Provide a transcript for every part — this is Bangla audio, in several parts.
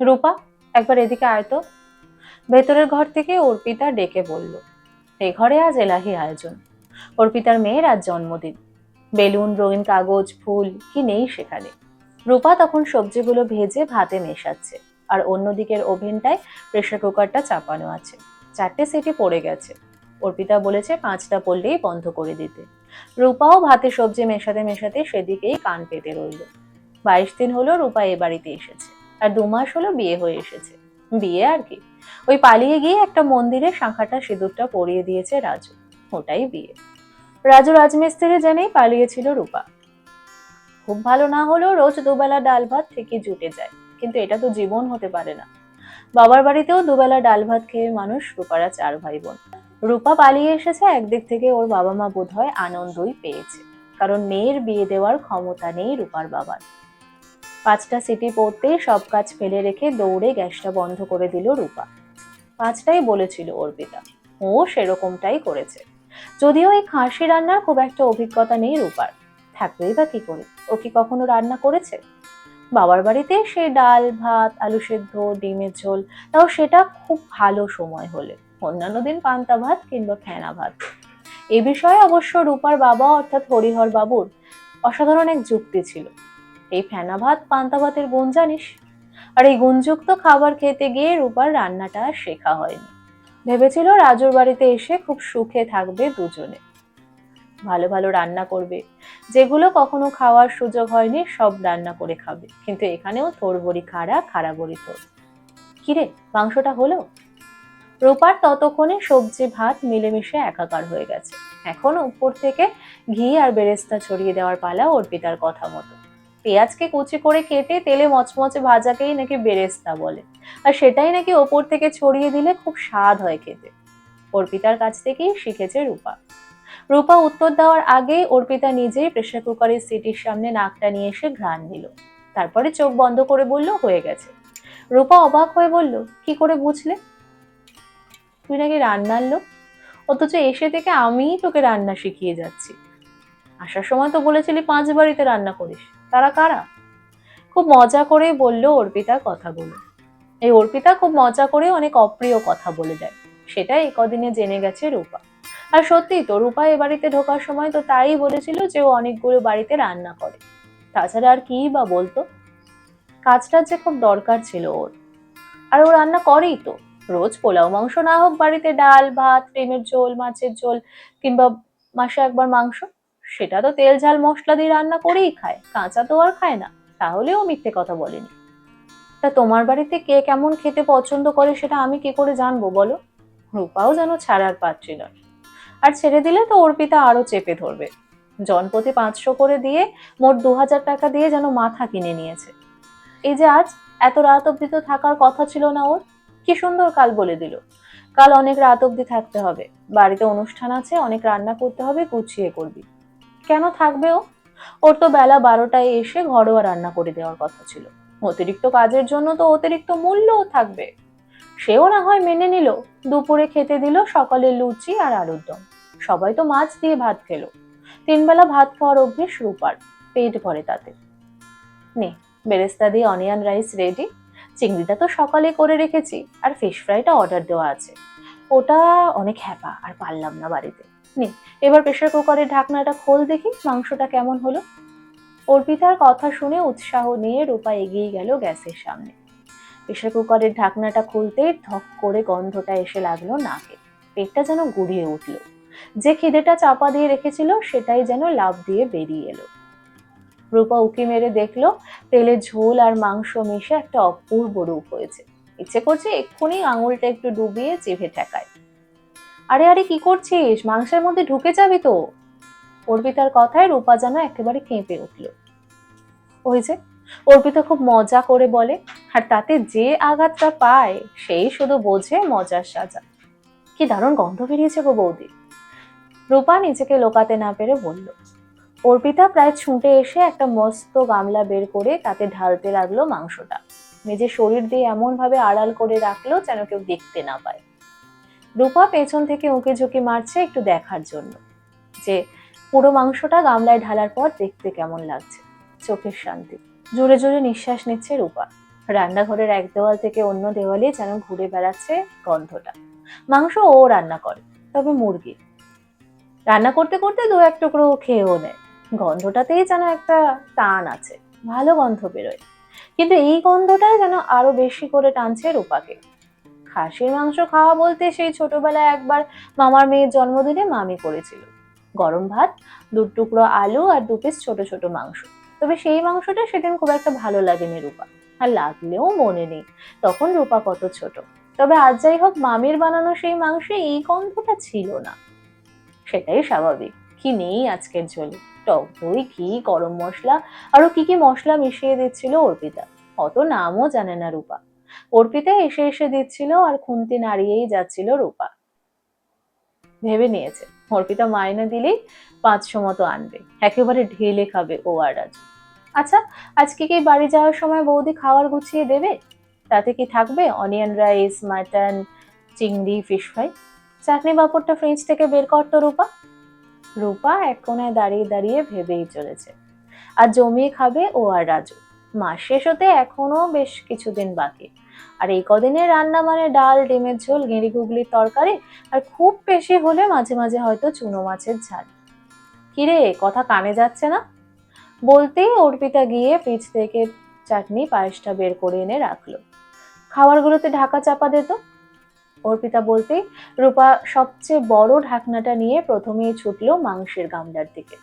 রূপা, একবার এদিকে আয় তো। ভেতরের ঘর থেকে অর্পিতা ডেকে বলল এই ঘরে আজ এলাহি আয়োজন। অর্পিতার মেয়ের আজ জন্মদিন। বেলুন, রঙিন কাগজ, ফুল, কি নেই সেখানে। রূপা তখন সবজিগুলো ভেজে ভাতে মেশাচ্ছে আর অন্যদিকের ওভেনটায় প্রেসার কুকারটা চাপানো আছে। চারটে সিটি পড়ে গেছে। অর্পিতা বলেছে পাঁচটা পড়লেই বন্ধ করে দিতে। রূপাও ভাতে সবজি মেশাতে মেশাতে সেদিকেই কান পেতে রইল। বাইশ দিন হলো রূপা এ বাড়িতে এসেছে। আর দু মাস হলো বিয়ে হয়ে এসেছে। বিয়ে আর কি? ওই পালিয়ে গিয়ে একটা মন্দিরে শাঁখাটা সিঁদুরটা পরিয়ে দিয়েছে রাজু। ওটাই বিয়ে। রাজু রাজমিস্ত্রি জেনেই পালিয়েছিল রূপা। খুব ভালো না হলেও রোজ দুবেলা ডাল ভাত থেকে জুটে যায়, কিন্তু এটা তো জীবন হতে পারে না। বাবার বাড়িতেও দুবেলা ডাল ভাত খেয়ে মানুষ রূপারা চার ভাই বোন রূপা পালিয়ে এসেছে একদিক থেকে ওর বাবা মা বোধ হয় আনন্দই পেয়েছে, কারণ মেয়ের বিয়ে দেওয়ার ক্ষমতা নেই রূপার বাবার। পাঁচটা সিটি পড়তেই সব কাজ ফেলে রেখে দৌড়ে গ্যাসটা বন্ধ করে দিল রূপা। পাঁচটাই বলেছিল অর্পিতা, ও সেরকমটাই করেছে। যদিও এই খাসি রান্নার খুব একটা অভিজ্ঞতা নেই রূপার। থাকবেই বা কি করে? ও কি কখনো রান্না করেছে? বাবার বাড়িতে সে ডাল, ভাত, আলু সেদ্ধ, ডিমের ঝোল, তাও সেটা খুব ভালো সময় হলে। অন্যান্য দিন পান্তা ভাত কিংবা ফেনা ভাত। এ বিষয়ে অবশ্য রূপার বাবা অর্থাৎ হরিহর বাবুর অসাধারণ এক যুক্তি ছিল। এই ফেনা ভাত, পান্তা ভাতের গুণ জানিস? আর এই গুণযুক্ত খাবার খেতে গিয়ে রূপার রান্নাটা শেখা হয়নি। ভেবেছিল রাজুর বাড়িতে এসে খুব সুখে থাকবে দুজনে। ভালো ভালো রান্না করবে। যেগুলো কখনো খাওয়ার সুযোগ হয়নি, সব রান্না করে খাবে। কিন্তু এখানেও তোর বড়ি খাড়া খাড়া বড়ি তোর কিরে, মাংসটা হলো? রূপার ততক্ষণে সবজি, ভাত মিলেমিশে একাকার হয়ে গেছে। এখন উপর থেকে ঘি আর বেরেস্তা ছড়িয়ে দেওয়ার পালা অর্পিতার কথা মতো। পেঁয়াজকে কুচি করে কেটে তেলে মচমচে ভাজাকেই নাকি বেরেস্তা বলে। আর সেটাই নাকি ওপর থেকে ছড়িয়ে দিলে খুব স্বাদ হয় খেতে। অর্পিতার কাছ থেকেই শিখেছে রূপা। রূপা উত্তর দেওয়ার আগেই অর্পিতা নিজেই প্রেসার কুকারের সিটির সামনে নাকটা নিয়ে এসে ঘ্রাণ দিল। তারপরে চোখ বন্ধ করে বলল, হয়ে গেছে। রূপা অবাক হয়ে বলল, কি করে বুঝলে? তুই নাকি রান্নার লোক? অথচ এসে থেকে আমিই তোকে রান্না শিখিয়ে যাচ্ছি। আসার সময় তো বলেছিলি পাঁচ বাড়িতে রান্না করিস। তারা কারা? খুব মজা করেই বলল অর্পিতা কথাগুলো। এই অর্পিতা খুব মজা করে অনেক অপ্রিয় কথা বলে যায় সেটাই এই কদিনে জেনে গেছে রূপা। আর সত্যি তো রূপা এ বাড়িতে ঢোকার সময় তো তাই বলেছিল যে ও অনেকগুলো বাড়িতে রান্না করে। তাছাড়া আর কি বা বলতো? কাজটার যে খুব দরকার ছিল ওর। আর ও রান্না করেই তো। রোজ পোলাও মাংস না হোক বাড়িতে ডাল, ভাত ডিমের ঝোল, মাছের ঝোল কিংবা মাসে একবার মাংস। সেটা তো তেল ঝাল মশলা দিয়ে রান্না করেই খায়, কাঁচা তো আর খায় না, তাহলেও মিথ্যে কথা বলেনি। তা তোমার বাড়িতে কে কেমন খেতে পছন্দ করে সেটা আমি কি করে জানব বলো? রূপাও যেন ছাড়ার পাত্রী নয়। আর ছেড়ে দিলে তো অর্পিতা আরও চেপে ধরবে। জনপতি পাঁচশো করে দিয়ে মোট দু হাজার টাকা দিয়ে যেন মাথা কিনে নিয়েছে। এই যে আজ এত রাত অব্দি তো থাকার কথা ছিল না ওর। কি সুন্দর কাল বলে দিল। কাল অনেক রাত অব্দি থাকতে হবে। বাড়িতে অনুষ্ঠান আছে, অনেক রান্না করতে হবে, গুছিয়ে করবি। কেন থাকবে ও? ওর তো বেলা বারোটায় এসে ঘরোয়া রান্না করে দেওয়ার কথা ছিল। অতিরিক্ত কাজের জন্য তো অতিরিক্ত মূল্যও থাকবে। সেও না হয় মেনে নিল। দুপুরে খেতে দিল সকালে লুচি আর আলুর দম। সবাই তো মাছ দিয়ে ভাত খেলো। তিনবেলা ভাত খাওয়ার অভ্যেস রূপার, পেট ভরে তাতে। নে, বেরেস্তা দিয়ে অনিয়ন রাইস রেডি। চিংড়িটা তো সকালে করে রেখেছি, আর ফিশ ফ্রাইটা অর্ডার দেওয়া আছে। ওটা অনেক হ্যাপা, আর পারলাম না বাড়িতে। নে, এবার প্রেশার কুকারের ঢাকনাটা খোল দেখি, মাংসটা কেমন হলো। অর্পিতার কথা শুনে উৎসাহ নিয়ে রূপা এগিয়ে গেল গ্যাসের সামনে। প্রেশার কুকারের ঢাকনাটা খুলতেই ধক করে গন্ধটা এসে লাগল নাকে। পেটটা যেন গুড়িয়ে উঠল। যে খিদেটা চাপা দিয়ে রেখেছিল, সেটাই যেন লাভ দিয়ে বেরিয়ে এলো। রূপা উকি মেরে দেখল, তেলে ঝোল আর মাংস মিশে একটা অপূর্ব রূপ হয়েছে। ইচ্ছে করছে এক্ষুনি আঙুলটা একটু ডুবিয়ে চেপে ঠেকায়। আরে আরে, কি করছিস? মাংসের মধ্যে ঢুকে যাবি তো। অর্পিতার কথায় রূপা যেন একেবারে কেঁপে উঠল। ওই যে, অর্পিতা খুব মজা করে বলে, আর তাতে যে আঘাতটা পায় সেই শুধু বোঝে মজার সাজা। কি দারুণ গন্ধ বেরিয়েছে গো বৌদি। রূপা নিজেকে লোকাতে না পেরে বলল, অর্পিতা প্রায় ছুটে এসে একটা মস্ত গামলা বের করে তাতে ঢালতে লাগল মাংসটা। নিজের শরীর দিয়ে এমন ভাবে আড়াল করে রাখল যেন কেউ দেখতে না পায়। রূপা পেছন থেকে উঁকে ঝুঁকি মারছে একটু দেখার জন্য। যে পুরো মাংসটা গামলায় ঢালার পর দেখতে কেমন লাগছে। চোখের শান্তি। জোরে জোরে নিঃশ্বাস নিচ্ছে রূপা। রান্নাঘরের এক দেওয়াল থেকে অন্য দেওয়ালে যেন ঘুরে বেড়াচ্ছে গন্ধটা। মাংস ও রান্না করে, তবে মুরগি। রান্না করতে করতে দু এক টুকরো খেয়েও নেয়। গন্ধটাতেই যেন একটা টান আছে, ভালো গন্ধ বেরোয়। কিন্তু এই গন্ধটা যেন আরও বেশি করে টানছে রূপাকে। খাসির মাংস খাওয়া বলতে সেই ছোটবেলায় একবার মামার মেয়ের জন্মদিনে মামি করেছিল। গরম ভাত দু টুকরো আলু আর দু পিস ছোট ছোট মাংস। তবে সেই মাংসটা সেদিন খুব একটা ভালো লাগেনি রূপা। আর লাগলেও মনে নেই। তখন রূপা কত ছোট। তবে আজ যাই হোক, মামির বানানো সেই মাংসে এই গন্ধটা ছিল না। সেটাই স্বাভাবিক। কি নেই আজকের ঝোলে। টক দই, ঘি, গরম মশলা আরও কি কি মশলা মিশিয়ে দিচ্ছিল অর্পিতা। অত নামও জানে না রূপা। অর্পিতা এসে এসে দিচ্ছিল আর খুন্তি নাড়িয়েই যাচ্ছিল রূপা। ভেবে নিয়েছে, অর্পিতা মাইনে দিলেই পাঁচশো মতো আনবে, একেবারে ঢেলে খাবে ও আর রাজু আচ্ছা আজকে কি বাড়ি যাওয়ার সময় বৌদি খাবার গুছিয়ে দেবে? তাতে কি থাকবে অনিয়ন রাইস, মাটন, চিংড়ি, ফিশ ফ্রাই? চাটনি পাঁপড়টা ফ্রিজ থেকে বের করতো রূপা। রূপা এক কোনায় দাঁড়িয়ে দাঁড়িয়ে ভেবেই চলেছে, আর জমিয়ে খাবে ও আর রাজু। মাস শেষ হতে এখনও বেশ কিছুদিন বাকি আর এই কদিনের রান্না মানে ডাল, ডিমের ঝোল, গেঁড়ি গুগলির তরকারি, আর খুব বেশি হলে মাঝে মাঝে হয়তো চুনো মাছের ঝাল। কিরে, কথা কানে যাচ্ছে না? বলতেই অর্পিতা গিয়ে ফ্রিজ থেকে চাটনি, পায়েসটা বের করে এনে রাখল। খাবারগুলোতে ঢাকা চাপা দিত অর্পিতা বলতেই রূপা সবচেয়ে বড় ঢাকনাটা নিয়ে প্রথমেই ছুটলো মাংসের গামলার দিকে।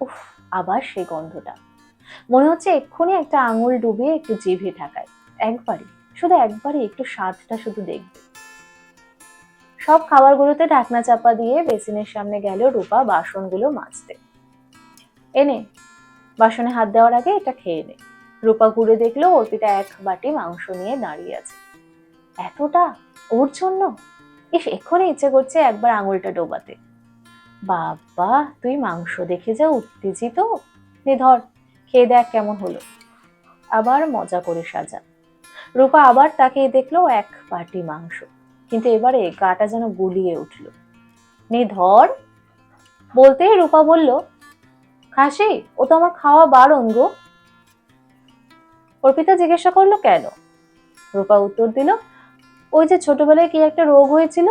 উফ, আবার সেই গন্ধটা। মনে হচ্ছে এক্ষুনি একটা আঙুল ডুবিয়ে একটু জিভে ঢাকায়। একবারই। শুধু একবারই একটু স্বাদটা শুধু দেখবে। সব খাবারগুলোতে ঢাকনা চাপা দিয়ে বেসিনের সামনে গেল রূপা বাসনগুলো মাজতে। এনে বাসনে হাত দেওয়ার আগে এটা খেয়ে নে। রূপা ঘুরে দেখল অর্পিতা এক বাটি মাংস নিয়ে দাঁড়িয়ে আছে। এতটা? ওর জন্য? ইস, এক্ষুনি ইচ্ছে করছে একবার আঙুলটা ডোবাতে। বাবা, তুই মাংস দেখে যা উত্তেজিত। নে ধর, খেয়ে দেখ কেমন হলো। আবার মজা করে সাজা। রূপা আবার তাকিয়ে দেখল এক বাটি মাংস। কিন্তু এবারে গাটা যেন গুলিয়ে উঠল। নে ধর। বলতেই রূপা বলল, খাসি, ও তো আমার খাওয়া বারণ গো। অর্পিতা জিজ্ঞাসা করল, কেন? রূপা উত্তর দিল, ওই যে ছোটবেলায় কি একটা রোগ হয়েছিল?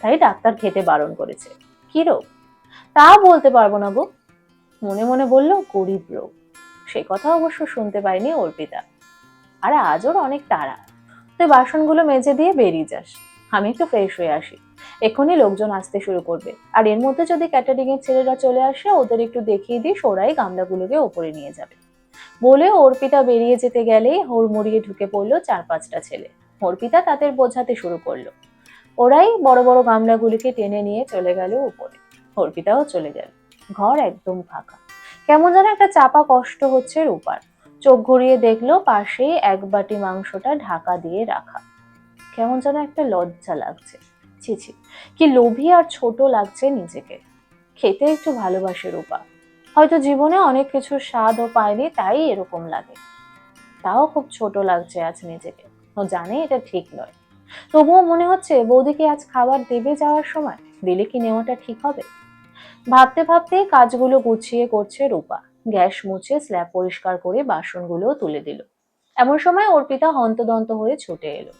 তাই ডাক্তার খেতে বারণ করেছে। কি রোগ? তা বলতে পারব না গো। মনে মনে বলল, গরিব রোগ। সে কথা অবশ্য শুনতে পাইনি অর্পিতা। আর আজ ওর অনেক তাড়া। তুই বাসনগুলো মেজে দিয়ে বেরিয়ে যাস। আমি একটু ফ্রেশ হয়ে আসি। এক্ষুনি লোকজন আসতে শুরু করবে। আর এর মধ্যে যদি ক্যাটারিং এর ছেলেরা চলে আসে, ওদের একটু দেখিয়ে দিই ওরাই গামলাগুলোকে ওপরে নিয়ে যাবে। বলে অর্পিতা বেরিয়ে যেতে গেলেই হুড়মুড়িয়ে ঢুকে পড়ল চার পাঁচটা ছেলে। অর্পিতা তাদের বোঝাতে শুরু করল। ওরাই বড় বড় গামলাগুলিকে টেনে নিয়ে চলে গেল উপরে। অর্পিতাও চলে গেল। ঘর একদম ফাঁকা। কেমন যেন একটা চাপা কষ্ট হচ্ছে রূপার। চোখ ঘুরিয়ে দেখল পাশেই এক বাটি মাংসটা ঢাকা দিয়ে রাখা। কেমন যেন একটা লজ্জা লাগছে। ছি ছি, কি লোভী আর ছোট লাগছে নিজেকে। খেতে একটু ভালোবাসে রূপা। হয়তো জীবনে অনেক কিছুর স্বাদও পায়নি, তাই এরকম লাগে। তাও খুব ছোট লাগছে আজ নিজেকে। ও জানে এটা ঠিক নয়। তবুও মনে হচ্ছে বৌদিকে আজ খাবার দেবে যাওয়ার সময়? দিলে কি নেওয়াটা ঠিক হবে? ভাবতে ভাবতেই কাজগুলো গুছিয়ে করছে রূপা। গ্যাস মুছে স্ল্যাব পরিষ্কার করে বাসনগুলোও তুলে দিল। এমন সময় অর্পিতা হন্তদন্ত হয়ে ছুটে এলো।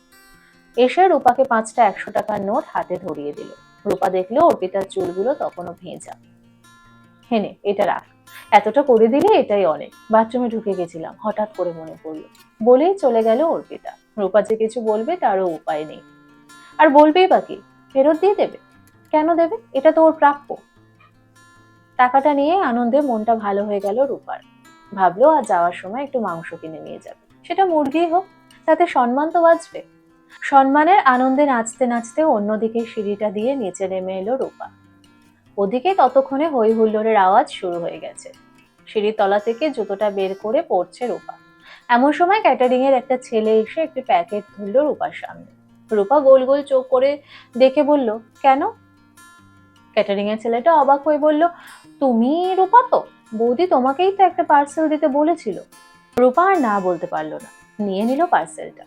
এসে রূপাকে পাঁচটা একশো টাকার নোট হাতে ধরিয়ে দিল। রূপা দেখল অর্পিতার চুলগুলো তখনও ভেজা। হেনে, এটা রাখ। এতটা করে দিলে এটাই অনেক। বাথরুমে ঢুকে গেছিলাম, হঠাৎ করে মনে পড়ল। বলেই চলে গেল অর্পিতা রূপা যে কিছু বলবে তারও উপায় নেই। আর বলবেই বাকি ফেরত দিয়ে দেবে? কেন দেবে? এটা তো ওর প্রাপ্য। টাকাটা নিয়ে আনন্দে মনটা ভালো হয়ে গেল রূপার। ভাবলো আর যাওয়ার সময় একটু মাংস কিনে নিয়ে যাবে। সেটা মুরগি হোক, তাতে সম্মান তো বাঁচবে। সম্মানের আনন্দে নাচতে নাচতে অন্যদিকে সিঁড়িটা দিয়ে নিচে নেমে এলো রূপা। ওদিকে ততক্ষণে হই হুল্লোড়ের আওয়াজ শুরু হয়ে গেছে। সিঁড়ির তলা থেকে জুতোটা বের করে পড়ছে রূপা। এমন সময় ক্যাটারিং এর একটা ছেলে এসে একটি প্যাকেট ধরলো রূপার সামনে। রূপা গোল গোল চোখ করে দেখে বলল, কেন? ক্যাটারিং এর ছেলেটা অবাক হয়ে বলল তুমি রূপা তো? বৌদি তোমাকেই তো একটা পার্সেল দিতে বলেছিল। রূপা আর না বলতে পারল না। নিয়ে নিল পার্সেলটা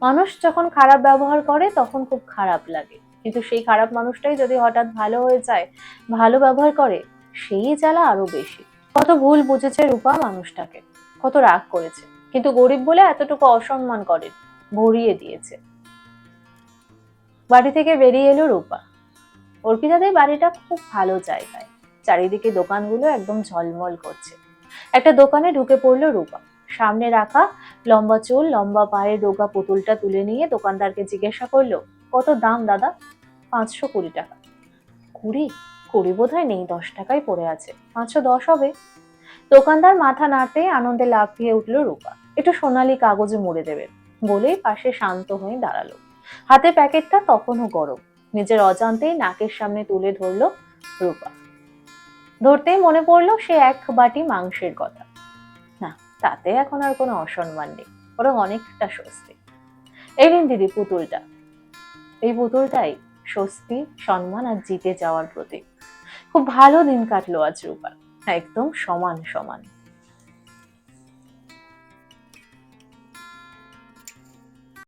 মানুষ যখন খারাপ ব্যবহার করে, তখন খুব খারাপ লাগে। কিন্তু সেই খারাপ মানুষটাই যদি হঠাৎ ভালো হয়ে যায়, ভালো ব্যবহার করে, সেই জ্বালা আরও বেশি। কত ভুল বুঝেছে রূপা মানুষটাকে। কত রাগ করেছে। কিন্তু গরিব বলে এতটুকু অসম্মান করেন ভরিয়ে দিয়েছে। বাড়ি থেকে বেরিয়ে এলো রূপা। অর্পিতাদের বাড়িটা খুব ভালো জায়গায়। চারিদিকে দোকানগুলো একদম ঝলমল করছে। একটা দোকানে ঢুকে পড়ল রূপা। সামনে রাখা লম্বা চুল, লম্বা পায়ে রোগা পুতুলটা তুলে নিয়ে দোকানদারকে জিজ্ঞাসা করল, কত দাম দাদা? পাঁচশো কুড়ি টাকা। কুড়ি? কুড়ি বোধ হয় নেই, দশ টাকাই পড়ে আছে। পাঁচশো দশ হবে? দোকানদার মাথা নাড়তে আনন্দে লাফিয়ে উঠল রূপা। একটু সোনালি কাগজে মুড়ে দেবেন বলেই পাশে শান্ত হয়ে দাঁড়াল। হাতে প্যাকেটটা তখনও গরম। নিজের অজান্তেই নাকের সামনে তুলে ধরলো রূপা। ধরতেই মনে পড়ল সে এক বাটি মাংসের কথা। না, তাতে এখন আর কোনো অসম্মান নেই, বরং অনেকটা স্বস্তি। এই নিন দিদি পুতুলটা। এই পুতুলটাই স্বস্তি, সম্মান আর জিতে যাওয়ার প্রতীক। খুব ভালো দিন কাটলো আজ রূপার একদম সমান সমান।